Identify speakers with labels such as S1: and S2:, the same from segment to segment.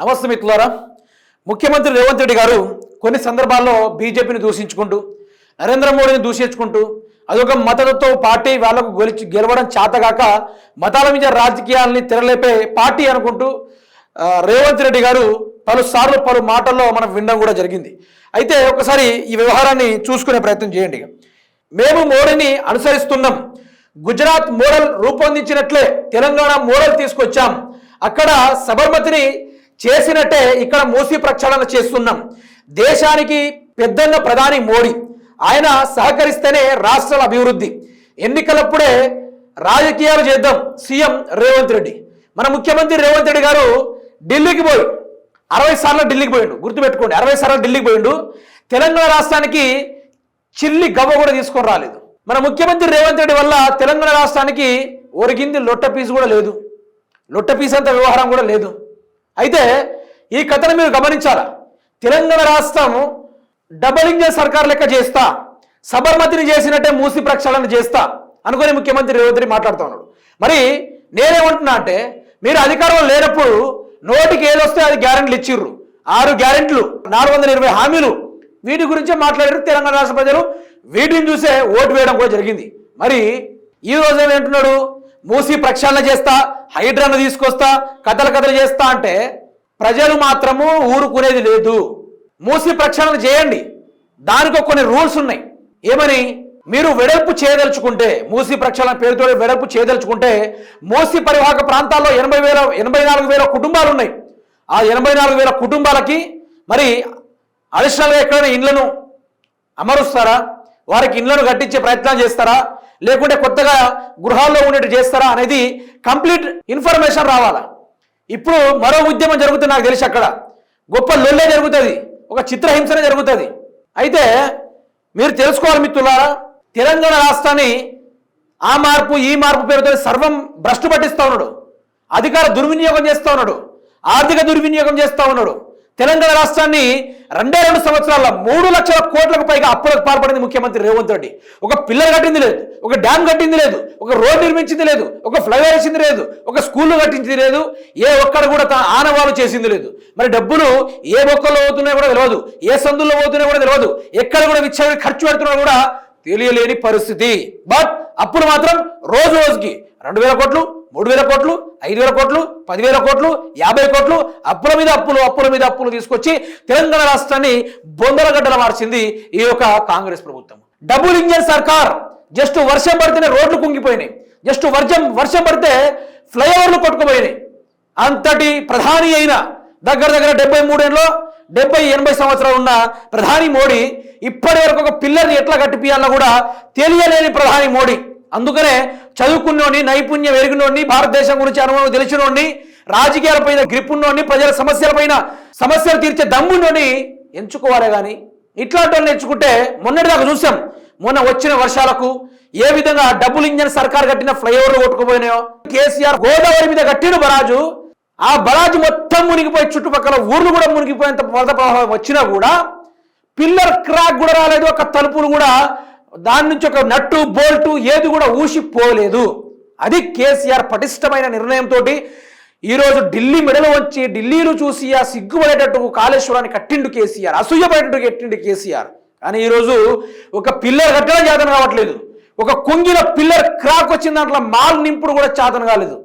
S1: నమస్తే మిత్రులారా. ముఖ్యమంత్రి రేవంత్ రెడ్డి గారు కొన్ని సందర్భాల్లో బీజేపీని దూషించుకుంటూ నరేంద్ర మోడీని దూషించుకుంటూ అదొక మతతో పార్టీ వాళ్ళకు గెలిచి గెలవడం చేతగాక మతాల మీద రాజకీయాల్ని తెరలేపే పార్టీ అనుకుంటూ రేవంత్ రెడ్డి గారు పలుసార్లు పలు మాటల్లో మనం వినడం కూడా జరిగింది. అయితే ఒకసారి ఈ వ్యవహారాన్ని చూసుకునే ప్రయత్నం చేయండి మేము మోడీని అనుసరిస్తున్నాం. గుజరాత్ మోడల్ రూపొందించినట్లే తెలంగాణ మోడల్ తీసుకొచ్చాం. అక్కడ సబర్మతిని చేసినట్టే ఇక్కడ మూసి ప్రక్షాళన చేస్తున్నాం. దేశానికి పెద్దన్న ప్రధాని మోడీ. ఆయన సహకరిస్తేనే రాష్ట్రాల అభివృద్ధి. ఎన్నికలప్పుడే రాజకీయాలు చేద్దాం సీఎం రేవంత్ రెడ్డి. మన ముఖ్యమంత్రి రేవంత్ రెడ్డి గారు ఢిల్లీకి పోయి అరవై సార్లు ఢిల్లీకి పోయిండు. గుర్తుపెట్టుకోండి అరవై సార్లు ఢిల్లీకి పోయిండు. తెలంగాణ రాష్ట్రానికి చిల్లి గవ్వ కూడా తీసుకొని రాలేదు. మన ముఖ్యమంత్రి రేవంత్ రెడ్డి వల్ల తెలంగాణ రాష్ట్రానికి ఒరిగింది లొట్ట పీసు కూడా లేదు. లొట్ట పీస్ అంత వ్యవహారం కూడా లేదు. అయితే ఈ కథను మీరు గమనించాలా? తెలంగాణ రాష్ట్రం డబల్ ఇంజన్ సర్కార్ లెక్క చేస్తా సబర్మతిని చేసినట్టే మూసి ప్రక్షాళన చేస్తా అనుకుని ముఖ్యమంత్రి రేవంత్ మాట్లాడుతూ ఉన్నాడు. మరి నేనేమంటున్నా అంటే మీరు అధికారంలో లేనప్పుడు నోటికి ఏదొస్తే అది గ్యారెంటీలు ఇచ్చిర్రు. ఆరు గ్యారెంటీలు నాలుగు వందల ఇరవై హామీలు. వీటి గురించే మాట్లాడారు తెలంగాణ రాష్ట్ర ప్రజలు. వీటిని చూసే ఓటు వేయడం కూడా జరిగింది. మరి ఈ రోజు ఏమంటున్నాడు మూసి ప్రక్షాళన చేస్తా హైడ్రాను తీసుకొస్తా కథలు కథలు చేస్తా అంటే ప్రజలు మాత్రము ఊరుకునేది లేదు. మూసి ప్రక్షాళన చేయండి. దానికి కొన్ని రూల్స్ ఉన్నాయి. ఏమని? మీరు వెడల్పు చేయదలుచుకుంటే మూసి ప్రక్షాళన పేరుతో వెడల్పు చేయదలుచుకుంటే మోసి పరివాహక ప్రాంతాల్లో ఎనభై వేల ఎనభై నాలుగు వేల కుటుంబాలు ఉన్నాయి. ఆ ఎనభై నాలుగు వేల కుటుంబాలకి మరి అడిషనల్గా ఎక్కడైనా ఇండ్లను అమరుస్తారా? వారికి ఇండ్లను కట్టించే ప్రయత్నం చేస్తారా? లేకుంటే కొత్తగా గృహాల్లో ఉండేట్టు చేస్తారా? అనేది కంప్లీట్ ఇన్ఫర్మేషన్ రావాలా? ఇప్పుడు మరో ఉద్యమం జరుగుతుంది నాకు తెలిసి అక్కడ. గొప్ప లొల్లే జరుగుతుంది. ఒక చిత్రహింసనే జరుగుతుంది. అయితే మీరు తెలుసుకోవాలి మిత్రులారా తెలంగాణ రాష్ట్రాన్ని ఆ మార్పు ఈ మార్పు పేరుతో సర్వం భ్రష్టు పట్టిస్తూ ఉన్నాడు. అధికార దుర్వినియోగం చేస్తూ ఉన్నాడు. ఆర్థిక దుర్వినియోగం చేస్తూ ఉన్నాడు. తెలంగాణ రాష్ట్రాన్ని రెండే రెండు సంవత్సరాల మూడు లక్షల కోట్లకు పైగా అప్పులకు పాల్పడింది ముఖ్యమంత్రి రేవంత్ రెడ్డి. ఒక పిల్లర్ కట్టింది లేదు ఒక డ్యామ్ కట్టింది లేదు ఒక రోడ్ నిర్మించింది లేదు ఒక ఫ్లైఓవర్ వేసింది లేదు ఒక స్కూల్ కట్టించింది లేదు ఏ ఒక్కడ కూడా తన ఆనవాలు చేసింది లేదు. మరి డబ్బులు ఏ మొక్కల్లో పోతున్నాయో కూడా తెలియదు ఏ సందుల్లో పోతున్నాయో కూడా తెలియదు ఎక్కడ కూడా విచ్చలవి ఖర్చు పెడుతున్నా కూడా తెలియలేని పరిస్థితి. బట్ అప్పుడు మాత్రం రోజు రోజుకి రెండు వేల కోట్లు మూడు వేల కోట్లు ఐదు వేల కోట్లు పదివేల కోట్లు యాభై కోట్లు అప్పుల మీద అప్పులు అప్పుల మీద అప్పులు తీసుకొచ్చి తెలంగాణ రాష్ట్రాన్ని బొందలగడ్డల మార్చింది ఈ యొక్క కాంగ్రెస్ ప్రభుత్వం. డబుల్ ఇంజన్ సర్కార్. జస్ట్ వర్షం పడితేనే రోడ్లు కుంగిపోయినాయి. జస్ట్ వర్షం వర్షం పడితే ఫ్లైఓవర్లు కొట్టుకుపోయినాయి. అంతటి ప్రధాని అయిన దగ్గర దగ్గర డెబ్బై మూడేళ్ళలో డెబ్బై ఎనభై సంవత్సరాలు ఉన్న ప్రధాని మోడీ ఇప్పటి వరకు ఒక పిల్లర్ని ఎట్లా కట్టిపియాలో కూడా తెలియలేని ప్రధాని మోడీ. అందుకనే చదువుకున్నోడిని నైపుణ్యం ఎరిగినోడిని భారతదేశం గురించి అనుభవం తెలిసినోడిని రాజకీయాలపైన గ్రిప్ ఉన్నోడిని ప్రజల సమస్యల పైన సమస్యలు తీర్చే దమ్మున్నోని ఎంచుకోవాలే కానీ ఇట్లాంటి వాళ్ళని ఎంచుకుంటే మొన్నటిదాకా చూసాం. మొన్న వచ్చిన వర్షాలకు ఏ విధంగా డబుల్ ఇంజన్ సర్కార్ కట్టిన ఫ్లైఓవర్లు కొట్టుకుపోయినాయో కేసీఆర్ గోదావరి మీద కట్టిన బరాజు. ఆ బరాజు మొత్తం మునిగిపోయి చుట్టుపక్కల ఊర్లు కూడా మునిగిపోయేంత వరద ప్రవాహం వచ్చినా కూడా పిల్లర్ క్రాక్ కూడా రాలేదు ఒక తలుపులు కూడా దాని నుంచి ఒక నట్టు బోల్టు ఏది కూడా ఊసిపోలేదు అది కేసీఆర్ పటిష్టమైన నిర్ణయంతో ఈరోజు ఢిల్లీ మెడలు వచ్చి ఢిల్లీలు చూసి ఆ సిగ్గుపడేటట్టు కాళేశ్వరాన్ని కట్టిండు కేసీఆర్ అసూయపడేటట్టు కట్టిండు కేసీఆర్. కానీ ఈరోజు ఒక పిల్లర్ కట్టడం చేతన కావట్లేదు. ఒక కుంగిన పిల్లర్ క్రాక్ వచ్చిన దాంట్లో మాల్ నింపుడు కూడా చేతన కాలేదు.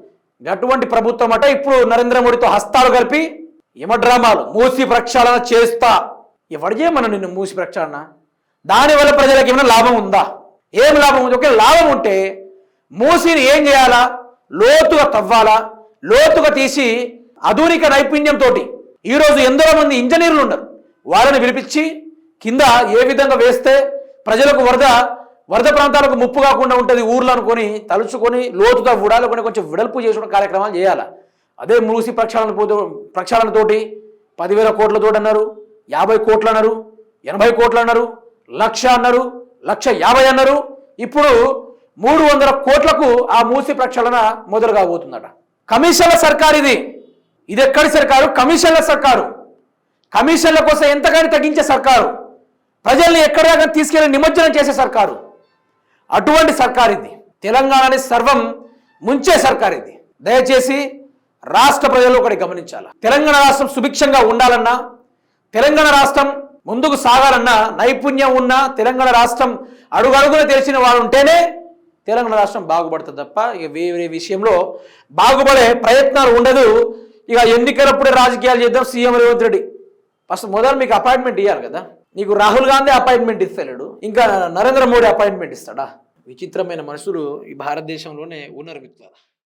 S1: అటువంటి ప్రభుత్వం అట ఇప్పుడు నరేంద్ర మోడీతో హస్తాలు కలిపి యమడ్రామాలు మూసి ప్రక్షాళన చేస్తా. ఎవడు చేయమన్నా నిన్ను మూసి ప్రక్షాళన? దానివల్ల ప్రజలకు ఏమైనా లాభం ఉందా? ఏం లాభం ఉంది? ఒకవేళ లాభం ఉంటే మూసిని ఏం చేయాలా? లోతుగా తవ్వాలా? లోతుగా తీసి ఆధునిక నైపుణ్యంతో ఈరోజు ఎందరో మంది ఇంజనీర్లు ఉన్నారు. వాళ్ళని పిలిపించి కింద ఏ విధంగా వేస్తే ప్రజలకు వరద వరద ప్రాంతాలకు ముప్పు కాకుండా ఉంటుంది ఊర్లు అనుకొని తలుచుకొని లోతుగా ఉడాలకొని కొంచెం విడల్పు చేసుకునే కార్యక్రమాలు చేయాలి? అదే మూసి ప్రక్షాళన ప్రక్షాళనతోటి పదివేల కోట్లతోటి అన్నారు యాభై కోట్లు అన్నారు ఎనభై కోట్లు అన్నారు లక్ష అన్నారు లక్ష యాభై అన్నారు. ఇప్పుడు మూడు వందల కోట్లకు ఆ మూసి ప్రక్షాళన మొదలు కాబోతుందట. కమిషన్ల సర్కారు ఇది. ఇది ఎక్కడి సర్కారు? కమిషన్ల సర్కారు. కమిషన్ల కోసం ఎంతగాని తగ్గించే సర్కారు. ప్రజల్ని ఎక్కడదాకా తీసుకెళ్ళి నిమజ్జనం చేసే సర్కారు. అటువంటి సర్కారు ఇది. తెలంగాణని సర్వం ముంచే సర్కారు ఇది. దయచేసి రాష్ట్ర ప్రజలు ఒకటి గమనించాలి. తెలంగాణ రాష్ట్రం సుభిక్షంగా ఉండాలన్నా తెలంగాణ రాష్ట్రం ముందుకు సాగాలన్నా నైపుణ్యం ఉన్న తెలంగాణ రాష్ట్రం అడుగడుగున తెలిసిన వాడు ఉంటేనే తెలంగాణ రాష్ట్రం బాగుపడుతుంది తప్ప ఇక వేరే విషయంలో బాగుపడే ప్రయత్నాలు ఉండదు. ఇక ఎన్నికలప్పుడే రాజకీయాలు చేద్దాం సీఎం రేవంత్ రెడ్డి. ఫస్ట్ మొదలు మీకు అపాయింట్మెంట్ ఇవ్వాలి కదా. నీకు రాహుల్ గాంధీ అపాయింట్మెంట్ ఇస్తలేడు. ఇంకా నరేంద్ర మోడీ అపాయింట్మెంట్ ఇస్తాడా? విచిత్రమైన మనుషులు ఈ భారతదేశంలోనే ఉన్నారు మిత్రులారా.